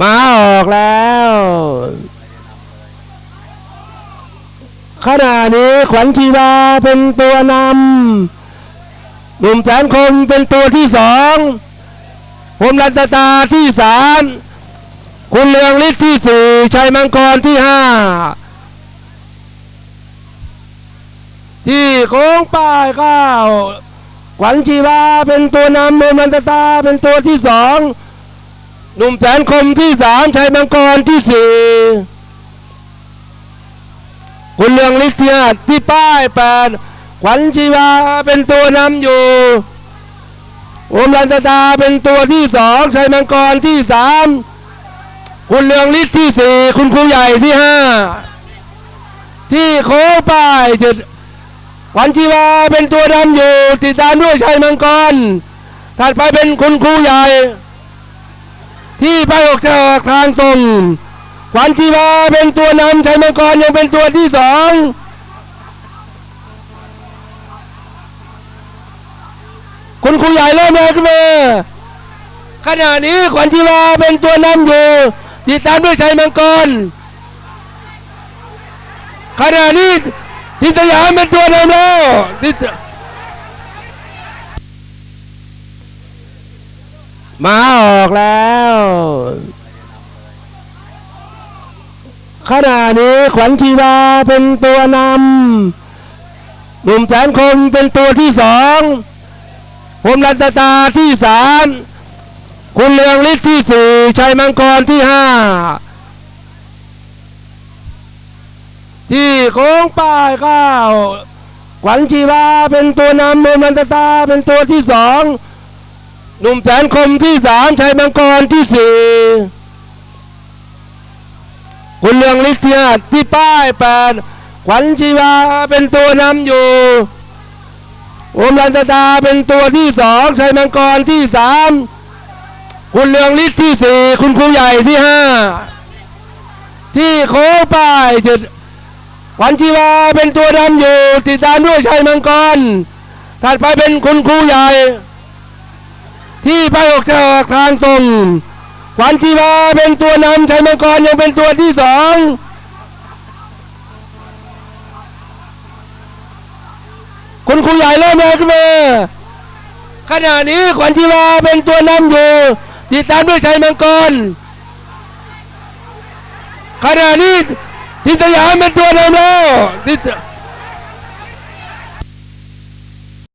มาออกแล้ว ขณะนี้ขวัญชีวาเป็นตัวนำหนุ่มแสนคมเป็นตัวที่สองผมรัตตาที่สามคุณเลืองฤทธิ์ที่สี่ชัยมังกรที่ห้าที่โค้งป้ายเก้าขวัญชีวาเป็นตัวนำผมรัตตาเป็นตัวที่สอง หนุ่มแสนคมที่สามชัยมังกรที่สี่คุณเลืองฤทธิ์ที่ห้าที่ป้ายแปดขวัญชีวาเป็นตัวนำอยู่โอมรันตาเป็นตัวที่สองชัยมังกรที่สามคุณเลืองฤทธิ์ที่สี่คุณครูใหญ่ที่ห้าที่โค้งป้ายจุดขวัญชีวาเป็นตัวนำอยู่ติดตามด้วยชัยมังกรถัดไปเป็นคุณครูใหญ่ ที่ไปออกจากทางตรงขวัญชีวาเป็นตัวนำชัยมังกรยังเป็นตัวที่สองคุณครูใหญ่เริ่มเลยขึ้นมาขณะนี้ขวัญชีวาเป็นตัวนำอยู่ติดตามด้วยชัยมังกรขณะนี้ทิศยามเป็นตัวนำแล้ว มาออกแล้ว ขณะนี้ขวัญชีวาเป็นตัวนำหนุ่มแสนคมเป็นตัวที่สองผมรัตตาที่สามคุณเลืองฤทธิ์ที่สี่ชัยมังกรที่ห้าที่โค้งป้ายเก้าขวัญชีวาเป็นตัวนำผมรัตตาเป็นตัวที่สอง หนุ่มแสนคมที่สามชัยมังกรที่สี่คุณเลืองฤทธิ์ที่ห้าที่ป้ายแปดขวัญชีวาเป็นตัวนำอยู่โอมรันตาเป็นตัวที่สองชัยมังกรที่สามคุณเลืองฤทธิ์ที่สี่คุณครูใหญ่ที่ห้าที่โค้งป้ายจุดขวัญชีวาเป็นตัวดำอยู่ติดตามด้วยชัยมังกรถัดไปเป็นคุณครูใหญ่ ที่ไปออกจากทางตรงขวัญชีวาเป็นตัวนำชัยมังกรยังเป็นตัวที่สองคุณครูใหญ่เริ่มเลยขึ้นมาขณะนี้ขวัญชีวาเป็นตัวนำอยู่ติดตามด้วยชัยมังกรขณะนี้ทิศยามเป็นตัวนำแล้วทิศ